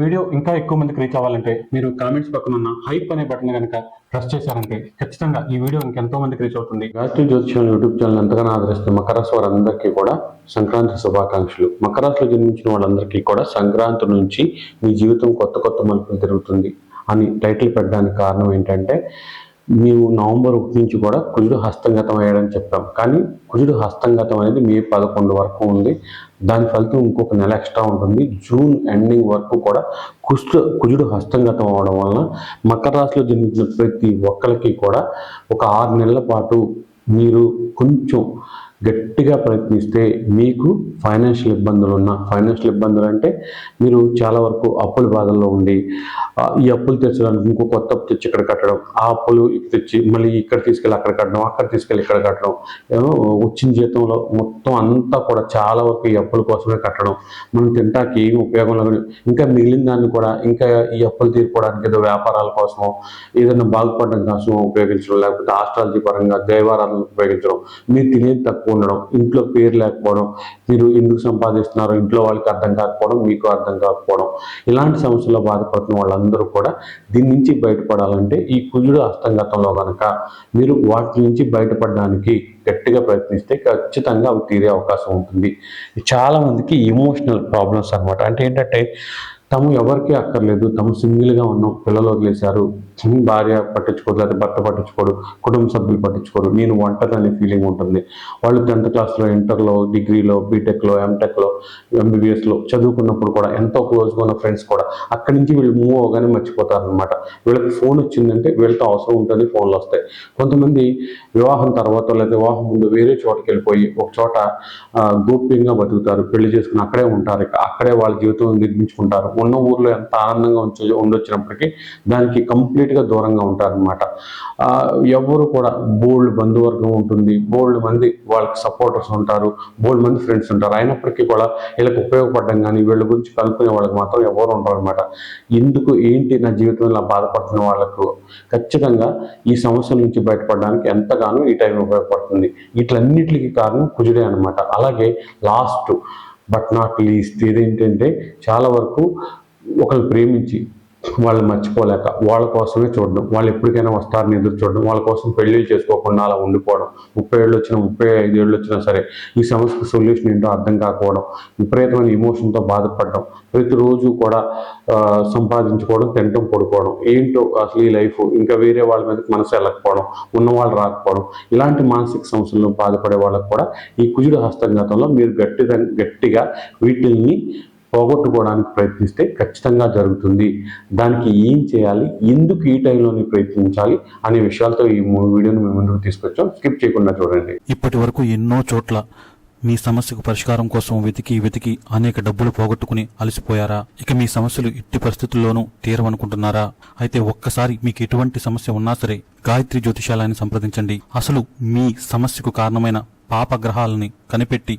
Video ఇంకా ఎక్కువ మందికి రీచ్ అవ్వాలంటే మీరు కామెంట్స్ పక్కన ఉన్న హైప్ అనే బటన్ కనుక ప్రెస్ చేశారంటే ఖచ్చితంగా ఈ వీడియో ఇంకెంతో మందికి రీచ్ అవుతుంది. గాయత్రి జ్యోతిష్యం యూట్యూబ్ ఛానల్ ఎంతగానో ఆదరిస్తున్న మకర రాశి వారందరికీ కూడా సంక్రాంతి శుభాకాంక్షలు. మకర జన్మించిన వాళ్ళందరికీ కూడా సంక్రాంతి నుంచి మీ జీవితం కొత్త కొత్త మలుపులు తిరుగుతుంది అని టైటిల్ పెట్టడానికి కారణం ఏంటంటే మేము నవంబర్ ఒకటి నుంచి కూడా కుజుడు హస్తంగతం అయ్యాడని చెప్పాం. కానీ కుజుడు హస్తంగతం అనేది మే పదకొండు వరకు ఉంది. దాని ఫలితం ఇంకొక నెల ఎక్స్ట్రా ఉంటుంది. జూన్ ఎండింగ్ వరకు కూడా కుష్టు కుజుడు హస్తంగతం అవడం వలన మకర రాశిలో జన్మించిన ప్రతి ఒక్కరికి కూడా ఒక ఆరు నెలల పాటు మీరు కొంచెం గట్టిగా ప్రయత్నిస్తే మీకు ఫైనాన్షియల్ ఇబ్బందులు ఉన్న ఫైనాన్షియల్ ఇబ్బందులు అంటే మీరు చాలా వరకు అప్పుల బాధల్లో ఉండి ఈ అప్పులు తెచ్చడానికి ఇంకో కొత్త అప్పు తెచ్చి ఇక్కడ కట్టడం ఆ అప్పులు తెచ్చి మళ్ళీ ఇక్కడ తీసుకెళ్ళి అక్కడ కట్టడం అక్కడ తీసుకెళ్ళి ఇక్కడ కట్టడం ఏమో వచ్చిన జీతంలో మొత్తం అంతా కూడా చాలా వరకు ఈ అప్పుల కోసమే కట్టడం మనం తింటాకి ఏమి ఉపయోగం లేదు. ఇంకా మిగిలిన దాన్ని కూడా ఇంకా ఈ అప్పులు తీర్చుకోవడానికి ఏదో వ్యాపారాల కోసమో ఏదైనా బాగుపడడం కోసం ఉపయోగించడం లేకపోతే ఆస్ట్రాలజీ పరంగా దైవారాలను ఉపయోగించడం మీరు తినేది తక్కువ ఉండడం ఇంట్లో పేరు లేకపోవడం మీరు ఎందుకు సంపాదిస్తున్నారో ఇంట్లో వాళ్ళకి అర్థం కాకపోవడం మీకు అర్థం కాకపోవడం ఇలాంటి సమస్యల్లో బాధపడుతున్న వాళ్ళందరూ కూడా దీని నుంచి బయటపడాలంటే ఈ కుజుడు హస్తంగతంలో కనుక మీరు వాటి నుంచి బయటపడడానికి గట్టిగా ప్రయత్నిస్తే ఖచ్చితంగా అవి తీరే అవకాశం ఉంటుంది. చాలామందికి ఎమోషనల్ ప్రాబ్లమ్స్ అన్నమాట. అంటే ఏంటంటే తము ఎవరికి అక్కర్లేదు. తము సింగిల్గా ఉన్నాం పిల్లలు వదిలేశారు. భార్య పట్టించుకోరు లేదా భర్త పట్టించుకోడు కుటుంబ సభ్యులు పట్టించుకోరు. నేను ఒంటరి అనే ఫీలింగ్ ఉంటుంది. వాళ్ళు టెన్త్ క్లాస్లో ఇంటర్లో డిగ్రీలో బీటెక్లో ఎంటెక్లో ఎంబీబీఎస్లో చదువుకున్నప్పుడు కూడా ఎంతో క్లోజ్గా ఉన్న ఫ్రెండ్స్ కూడా అక్కడి నుంచి వీళ్ళు మూవ్ అవగానే మర్చిపోతారు అనమాట వీళ్ళకి ఫోన్ వచ్చిందంటే వీళ్ళతో అవసరం ఉంటుంది ఫోన్లు వస్తాయి. కొంతమంది వివాహం తర్వాత లేదా వివాహం ముందు వేరే చోటకి వెళ్ళిపోయి ఒక చోట గోప్యంగా బతుకుతారు. పెళ్ళి చేసుకుని అక్కడే ఉంటారు. అక్కడే వాళ్ళ జీవితం నిర్మించుకుంటారు. ఉన్న ఊర్లో ఎంత ఆనందంగా ఉంచో ఉండొచ్చినప్పటికీ దానికి కంప్లీట్గా దూరంగా ఉంటారనమాట ఎవరు కూడా బోల్డ్ బంధువర్గం ఉంటుంది. బోల్డ్ మంది వాళ్ళకి సపోర్టర్స్ ఉంటారు. బోల్డ్ మంది ఫ్రెండ్స్ ఉంటారు. అయినప్పటికీ కూడా వీళ్ళకి ఉపయోగపడడం కానీ వీళ్ళ గురించి కలుపుకునే వాళ్ళకి మాత్రం ఎవరు ఉంటారు అనమాట ఎందుకు ఏంటి నా జీవితంలో ఇలా బాధపడుతున్న వాళ్ళకు? ఖచ్చితంగా ఈ సమస్య నుంచి బయటపడడానికి ఎంతగానో ఈ టైం ఉపయోగపడుతుంది. వీటిలన్నిటికీ కారణం కుజుడే అనమాట అలాగే లాస్ట్ బట్ నాట్ లీస్ట్ ఇదేంటంటే చాలా వరకు ఒకరు ప్రేమించి వాళ్ళు మర్చిపోలేక వాళ్ళ కోసమే చూడడం వాళ్ళు ఎప్పటికైనా వస్తారని ఎదురు చూడడం వాళ్ళ కోసం పెళ్ళిళ్ళు చేసుకోకుండా అలా ఉండిపోవడం ముప్పై ఏళ్ళు వచ్చినా ముప్పై ఐదు ఏళ్ళు వచ్చినా సరే ఈ సమస్యకు సొల్యూషన్ ఏంటో అర్థం కాకపోవడం విపరీతమైన ఎమోషన్తో బాధపడడం ప్రతిరోజు కూడా సంపాదించుకోవడం తినటం పడుకోవడం ఏంటో అసలు ఈ లైఫ్ ఇంకా వేరే వాళ్ళ మీద మనసు వెళ్ళకపోవడం ఉన్న వాళ్ళు రాకపోవడం ఇలాంటి మానసిక సమస్యలను బాధపడే వాళ్ళకు కూడా ఈ కుజుడు హస్తగతంలో మీరు గట్టిగా గట్టిగా వీటిని పోగొట్టుకోవడానికి ప్రయత్నిస్తే ఖచ్చితంగా జరుగుతుంది. దానికి ఏం చేయాలి? ఎందుకు ఈ టైంలోనే ప్రయత్నించాలి? అనే విషయాలతో ఈ మూడు వీడియోని మేము ముందుకు తీసుకొచ్చాం. స్కిప్ చేయకుండా చూడండి. ఇప్పటి వరకు ఎన్నో చోట్ల మీ సమస్యకు పరిష్కారం కోసం వెతికి వెతికి అనేక డబ్బులు పోగొట్టుకుని అలసిపోయారా? ఇక మీ సమస్యలు ఎట్టి పరిస్థితుల్లోనూ తీరవనుకుంటున్నారా? అయితే ఒక్కసారి మీకు ఎటువంటి సమస్య ఉన్నా సరే గాయత్రి జ్యోతిషాలయాన్ని సంప్రదించండి. అసలు మీ సమస్యకు కారణమైన పాపగ్రహాలని కనిపెట్టి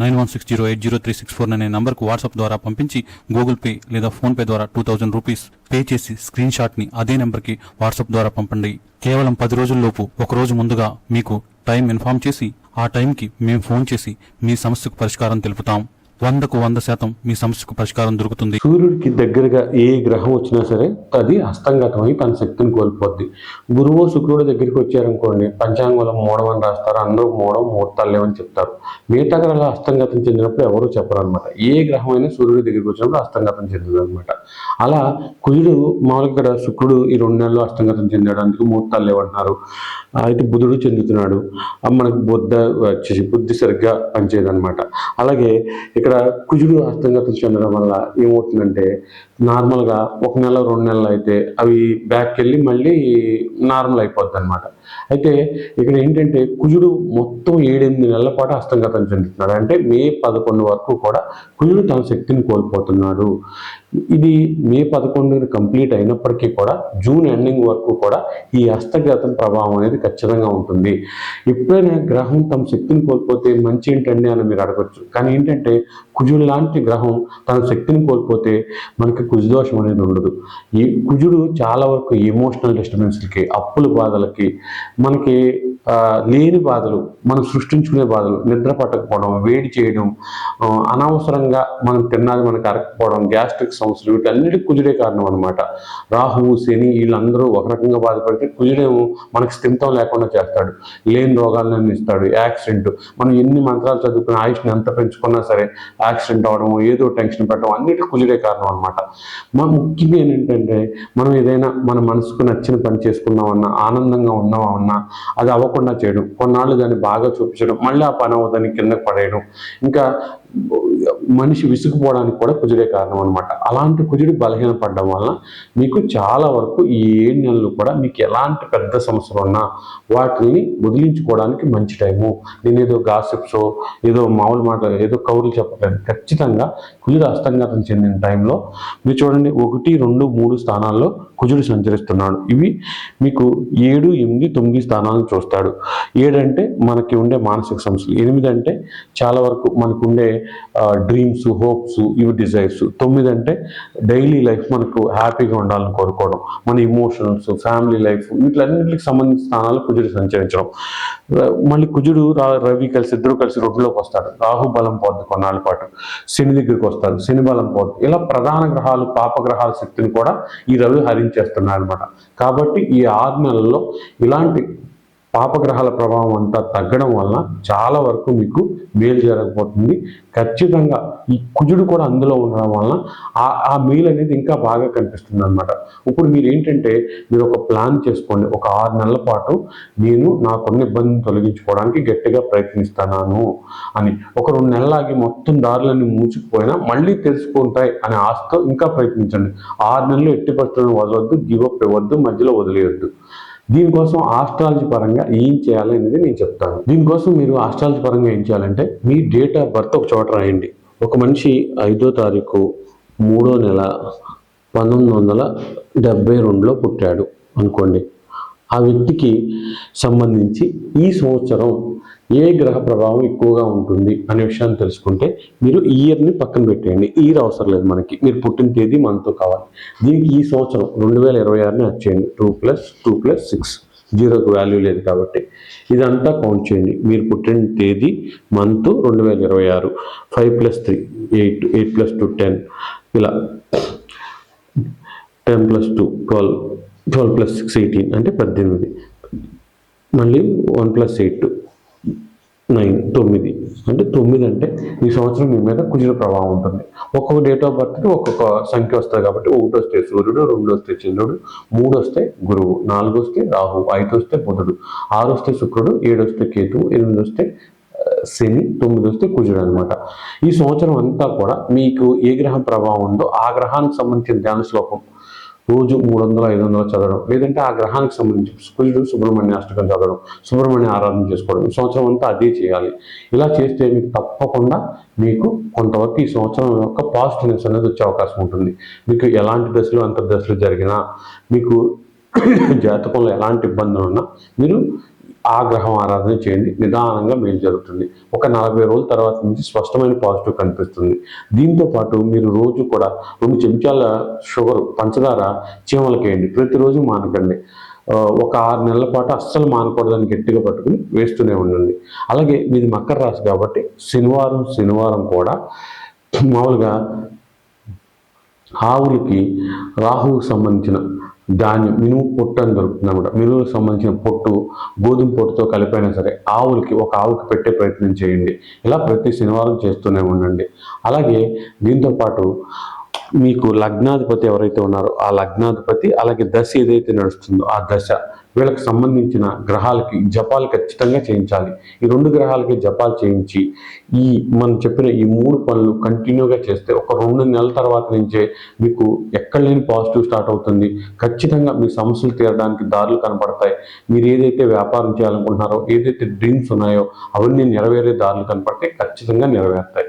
nine one six zero eight zero three six four అనే నంబర్కు వాట్సాప్ ద్వారా పంపించి గూగుల్ పే లేదా ఫోన్ పే ద్వారా టూ థౌజండ్ రూపీస్ పే చేసి స్క్రీన్ షాట్ని అదే నెంబర్కి వాట్సాప్ ద్వారా పంపండి. కేవలం పది రోజుల్లోపు ఒక రోజు ముందుగా మీకు టైం ఇన్ఫార్మ్ చేసి ఆ టైంకి మేము ఫోన్ చేసి మీ సమస్యకు పరిష్కారం తెలుపుతాం. వందకు వంద శాతం మీ సమస్యకు పరిష్కారం దొరుకుతుంది. సూర్యుడికి దగ్గరగా ఏ గ్రహం వచ్చినా సరే అది హస్తంగతమై అయి తన శక్తిని కోల్పోద్ది. గురువు శుక్రుడి దగ్గరికి వచ్చారనుకోండి పంచాంగంలో మూడం అని రాస్తారు అందరూ మూడం ముహూర్తాలు లేవని చెప్తారు. మిగతా గ్రహాలు హస్తంగతం చెందినప్పుడు ఎవరు చెప్పరు అనమాట ఏ గ్రహం అయినా సూర్యుడి దగ్గరికి వచ్చినప్పుడు హస్తంగతం చెందింది అలా కుజుడు మామూలుగా ఇక్కడ శుక్రుడు ఈ రెండు నెలలు హస్తంగతం చెందాడు అందుకు ముహూర్తాలు లేవంటున్నారు. అయితే బుధుడు చెందుతున్నాడు. మనకు బుద్ధ వచ్చేసి బుద్ధి సరిగ్గా పనిచేయదనమాట అలాగే ఇక్కడ కుజుడు హస్తంగతం చెందడం వల్ల ఏమవుతుందంటే నార్మల్గా ఒక నెల రెండు నెలలు అయితే అవి బ్యాక్కి వెళ్ళి మళ్ళీ నార్మల్ అయిపోద్ది అనమాట అయితే ఇక్కడ ఏంటంటే కుజుడు మొత్తం ఏడెనిమిది నెలల పాటు హస్తగతం చెందుతున్నాడు. అంటే మే పదకొండు వరకు కూడా కుజుడు తన శక్తిని కోల్పోతున్నాడు. ఇది మే పదకొండుని కంప్లీట్ అయినప్పటికీ కూడా జూన్ ఎండింగ్ వరకు కూడా ఈ హస్తగతం ప్రభావం అనేది ఖచ్చితంగా ఉంటుంది. ఎప్పుడైనా గ్రహం తమ శక్తిని కోల్పోతే మంచి ఏంటండి అని మీరు అడగచ్చు. కానీ ఏంటంటే కుజుడు లాంటి గ్రహం తన శక్తిని కోల్పోతే మనకి కుజదోషం అనేది ఉండదు. ఈ కుజుడు చాలా వరకు ఎమోషనల్ డిస్టర్బెన్స్లకి అప్పుల బాధలకి మనకి లేని బాధలు మనం సృష్టించుకునే బాధలు నిద్ర పట్టకపోవడం వేడి చేయడం అనవసరంగా మనం తిన్నది మనకు అరకపోవడం గ్యాస్ట్రిక్ సమస్యలు వీటన్నిటికి కుజుడే కారణం అనమాట రాహువు శని వీళ్ళందరూ ఒక రకంగా బాధపడితే కుజుడేమో మనకు స్థిమితం లేకుండా చేస్తాడు. లేని రోగాలను ఇస్తాడు. యాక్సిడెంట్ మనం ఎన్ని మంత్రాలు చదువుకుని ఆయుష్ని ఎంత పెంచుకున్నా సరే యాక్సిడెంట్ అవడం ఏదో టెన్షన్ పెట్టడం అన్నిటికీ కుజుడే కారణం అనమాట మన ముఖ్యంగా ఏంటంటే మనం ఏదైనా మన మనసుకు నచ్చిన పని చేసుకుందామన్నా ఆనందంగా ఉన్నామన్నా అది అవ్వకుండా చేయడం. కొన్నాళ్ళు దాన్ని బాగా చూపించడం. మళ్ళీ ఆ పని అవ్వదని కిందకు పడేయడం. ఇంకా మనిషి విసుగుపోవడానికి కూడా కుజుడే కారణం అనమాట అలాంటి కుజుడు బలహీనపడడం వల్ల మీకు చాలా వరకు ఈ ఏడు నెలలు కూడా మీకు ఎలాంటి పెద్ద సమస్యలు ఉన్నా వాటిని వదిలించుకోవడానికి మంచి టైము. నేను ఏదో గాసిప్స్ ఏదో మామూలు మాట ఏదో కౌరులు చెప్పలేదు ఖచ్చితంగా కుజుడు అస్తంగతం చెందిన టైంలో మీరు చూడండి ఒకటి రెండు మూడు స్థానాల్లో కుజుడు సంచరిస్తున్నాడు. ఇవి మీకు ఏడు ఎనిమిది తొమ్మిది స్థానాలను చూస్తాడు ఏడంటే మనకి ఉండే మానసిక సమస్యలు ఎనిమిది అంటే చాలా వరకు మనకు ఉండే డ్రీమ్స్ హోప్స్ ఇవి డిజైర్స్ తొమ్మిది అంటే డైలీ లైఫ్ మనకు హ్యాపీగా ఉండాలని కోరుకోవడం. మన ఇమోషన్స్ ఫ్యామిలీ లైఫ్ వీటిలన్నింటికి సంబంధించిన స్థానాలు కుజుడు సంచరించడం. మళ్ళీ కుజుడు రా- రవి కలిసి ఇద్దరు కలిసి రొడ్డులోకి వస్తాడు రాహు బలం పోద్ది కొన్నాళ్ళ పాటు. శని దగ్గరికి వస్తాడు శని బలం పోద్ది. ఇలా ప్రధాన గ్రహాలు పాప గ్రహాల శక్తిని కూడా ఈ రవి హరించేస్తున్నాడు అనమాట కాబట్టి ఈ ఆరు నెలల్లో ఇలాంటి పాపగ్రహాల ప్రభావం అంతా తగ్గడం వలన చాలా వరకు మీకు మేలు జరగబోతుంది. ఖచ్చితంగా ఈ కుజుడు కూడా అందులో ఉండడం వలన ఆ ఆ మేలు అనేది ఇంకా బాగా కనిపిస్తుంది అనమాట ఇప్పుడు మీరు ఏంటంటే మీరు ఒక ప్లాన్ చేసుకోండి. ఒక ఆరు నెలల పాటు నేను నాకున్న ఇబ్బందిని తొలగించుకోవడానికి గట్టిగా ప్రయత్నిస్తున్నాను అని. ఒక రెండు నెలలాగి మొత్తం దారులన్నీ మూసుకుపోయినా మళ్ళీ తెలుసుకుంటాయి అనే ఆశతో ఇంకా ప్రయత్నించండి. ఆరు నెలలు ఎట్టి పరిస్థితులను వదలొద్దు గివప్ ఇవ్వద్దు మధ్యలో వదిలేయొద్దు. దీనికోసం ఆస్ట్రాలజీ పరంగా ఏం చేయాలి అనేది నేను చెప్తాను. దీనికోసం మీరు ఆస్ట్రాలజీ పరంగా ఏం చేయాలంటే మీ డేట్ ఆఫ్ బర్త్ ఒక చోట రాయండి. ఒక మనిషి ఐదో తారీఖు మూడో నెల పంతొమ్మిది వందల డెబ్బై రెండులో పుట్టాడు అనుకోండి. ఆ వ్యక్తికి సంబంధించి ఈ సంవత్సరం ఏ గ్రహ ప్రభావం ఎక్కువగా ఉంటుంది అనే విషయాన్ని తెలుసుకుంటే మీరు ఈ ఇయర్ని పక్కన పెట్టేయండి. ఇయర్ అవసరం లేదు మనకి. మీరు పుట్టిన తేదీ మనతో కావాలి. దీనికి ఈ సంవత్సరం రెండు వేల ఇరవై ఆరుని వచ్చేయండి two plus two plus six జీరోకి వాల్యూ లేదు కాబట్టి. ఇదంతా కౌంట్ చేయండి. మీరు పుట్టిన తేదీ మంత్ రెండు వేల ఇరవై ఆరు. Five plus three eight eight plus two ten ఇలా. Ten plus two twelve twelve plus six eighteen అంటే పద్దెనిమిది. మళ్ళీ వన్ ప్లస్ ఎయిట్ నైన్ తొమ్మిది. అంటే తొమ్మిది అంటే ఈ సంవత్సరం మీ మీద కుజుల ప్రభావం ఉంటుంది. ఒక్కొక్క డేట్ ఆఫ్ బర్త్కి ఒక్కొక్క సంఖ్య వస్తుంది కాబట్టి ఒకటి వస్తే సూర్యుడు రెండు వస్తే చంద్రుడు మూడు వస్తే గురువు నాలుగు వస్తే రాహు ఐదు వస్తే బుధుడు ఆరు వస్తే శుక్రుడు ఏడు వస్తే కేతువు ఎనిమిది వస్తే శని తొమ్మిది వస్తే కుజుడు అనమాట ఈ సంవత్సరం అంతా కూడా మీకు ఏ గ్రహం ప్రభావం ఉందో ఆ గ్రహానికి సంబంధించిన ధ్యాన శ్లోకం రోజు మూడు వందల ఐదు వందలు చదవడం లేదంటే ఆ గ్రహానికి సంబంధించి కుజుడు సుబ్రహ్మణ్య అష్టకం చదవడం సుబ్రహ్మణ్య ఆరాధన చేసుకోవడం ఈ సంవత్సరం అంతా అదే చేయాలి. ఇలా చేస్తే మీకు తప్పకుండా మీకు కొంతవరకు ఈ సంవత్సరం యొక్క పాజిటివ్నెస్ అనేది వచ్చే అవకాశం ఉంటుంది. మీకు ఎలాంటి దశలు అంతర్దశలు జరిగినా మీకు జాతకంలో ఎలాంటి ఇబ్బందులు ఉన్నా మీరు ఆ గ్రహం ఆరాధన చేయండి. నిదానంగా మేలు జరుగుతుంది. ఒక నలభై రోజుల తర్వాత నుంచి స్పష్టమైన పాజిటివ్ కనిపిస్తుంది. దీంతో పాటు మీరు రోజు కూడా రెండు చెంచాల షుగర్ పంచదార చీమలకేయండి ప్రతిరోజు మానకండి. ఒక ఆరు నెలల పాటు అస్సలు మానకూడదని గట్టిగా పట్టుకుని వేస్తూనే ఉండండి. అలాగే మీది మకర రాశి కాబట్టి శనివారం శనివారం కూడా మామూలుగా ఆవులకి రాహువుకి సంబంధించిన ధాన్యం మినుము పొట్టు అని దొరుకుతుంది అనమాట మినుములకు సంబంధించిన పొట్టు గోధుమ పొట్టుతో కలిపైనా సరే ఆవులకి ఒక ఆవుకి పెట్టే ప్రయత్నం చేయండి. ఇలా ప్రతి శనివారం చేస్తూనే ఉండండి. అలాగే దీంతో పాటు మీకు లగ్నాధిపతి ఎవరైతే ఉన్నారో ఆ లగ్నాధిపతి అలాగే దశ ఏదైతే నడుస్తుందో ఆ దశ వీళ్ళకి సంబంధించిన గ్రహాలకి జపాలు ఖచ్చితంగా చేయించాలి. ఈ రెండు గ్రహాలకి జపాలు చేయించి ఈ మనం చెప్పిన ఈ మూడు పనులు కంటిన్యూగా చేస్తే ఒక రెండు నెలల తర్వాత నుంచే మీకు ఎక్కడ లేని పాజిటివ్ స్టార్ట్ అవుతుంది. ఖచ్చితంగా మీ సమస్యలు తీరడానికి దారులు కనపడతాయి. మీరు ఏదైతే వ్యాపారం చేయాలనుకుంటున్నారో ఏదైతే డ్రీమ్స్ ఉన్నాయో అవన్నీ నెరవేరే దారులు కనపడితే ఖచ్చితంగా నెరవేరుతాయి.